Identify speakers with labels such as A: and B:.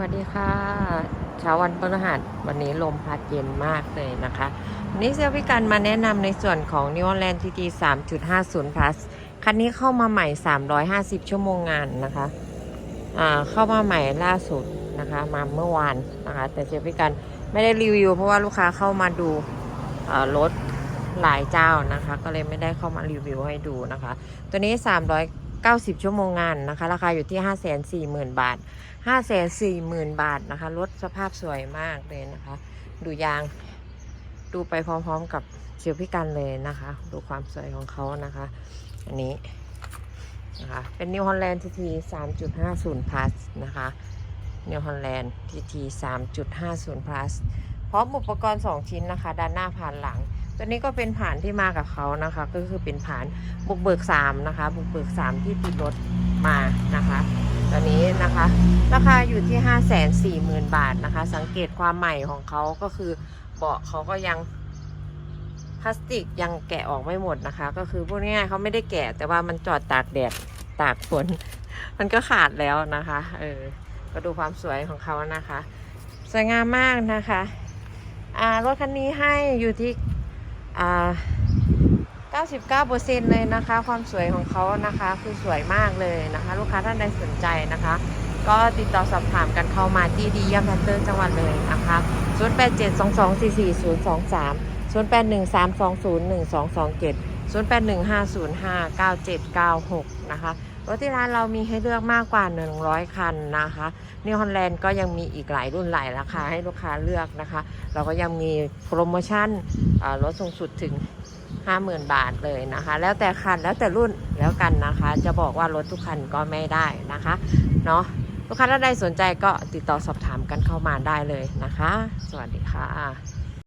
A: วัสดีค่ะ เช้าวันพฤหัสวันนี้ลมพัดเย็นมากเลยนะคะวันนี้เซลพี่กันมาแนะนำในส่วนของ New Holland TT 3.50 plus คันนี้เข้ามาใหม่ 350 ชั่วโมงงานนะคะอ่าเข้ามาใหม่ล่าสุดนะคะ มาเมื่อวานนะคะ แต่เซลพี่กันไม่ได้รีวิว เพราะว่าลูกค้าเข้ามาดูรถหลายเจ้านะคะ ก็เลยไม่ได้เข้ามารีวิวให้ดูนะคะ ตัวนี้ 90 ชั่วโมงงานนะคะ ราคาอยู่ที่ 540,000 บาท 540,000 บาทนะคะ รถสภาพสวยมากเลยนะคะ ดูยาง ดูไปพร้อมๆกับเชียวพิกันเลยนะคะ ดูความสวยของเขานะคะ อันนี้นะคะ เป็น New Holland TT 3.50 plus นะคะ New Holland TT 3.50 plus พร้อมอุปกรณ์ 2 ชิ้นนะคะ ด้านหน้าผ่านหลัง ตัวนี้ก็เป็นผ่านที่มากับเขานะคะ ก็คือเป็นผ่านบุกเบิก3นะคะ บุกเบิก3ที่ติดรถมานะคะตัวนี้นะคะ ราคาอยู่ที่5 4 0 0 0 0บาทนะคะ สังเกตความใหม่ของเขาก็คือเบาะเขาก็ยังพลาสติกยังแกะออกไม่หมดนะคะ ก็คือพูดง่ายๆเขาไม่ได้แกะ แต่ว่ามันจอดตากแดดตากฝนมันก็ขาดแล้วนะคะเออก็ดูความสวยของเขานะคะ สวยงามมากนะคะ อ่ารถคันนี้ให้อยู่ที่ อ่า 99%เลยนะคะ ความสวยของเขานะคะคือสวยมากเลยนะคะ ลูกค้าท่านใดสนใจนะคะ ก็ติดต่อสอบถามกันเข้ามาที่ดียามแพนเตอร์จังหวัดเลยนะคะ0872244023 0813201227 0815059796 นะคะ รถที่ร้านเรามีให้เลือกมากกว่า 100 คันนะคะนิวฮอลแลนด์ก็ยังมีอีกหลายรุ่นหลายราคาให้ลูกค้าเลือกนะคะ เราก็ยังมีโปรโมชั่นอ่าลดสูงสุดถึง 50,000 บาทเลยนะคะ แล้วแต่คันแล้วแต่รุ่นแล้วกันนะคะ จะบอกว่ารถทุกคันก็ไม่ได้นะคะเนาะลูกค้าท่านใดสนใจก็ติดต่อสอบถามกันเข้ามาได้เลยนะคะ สวัสดีค่ะ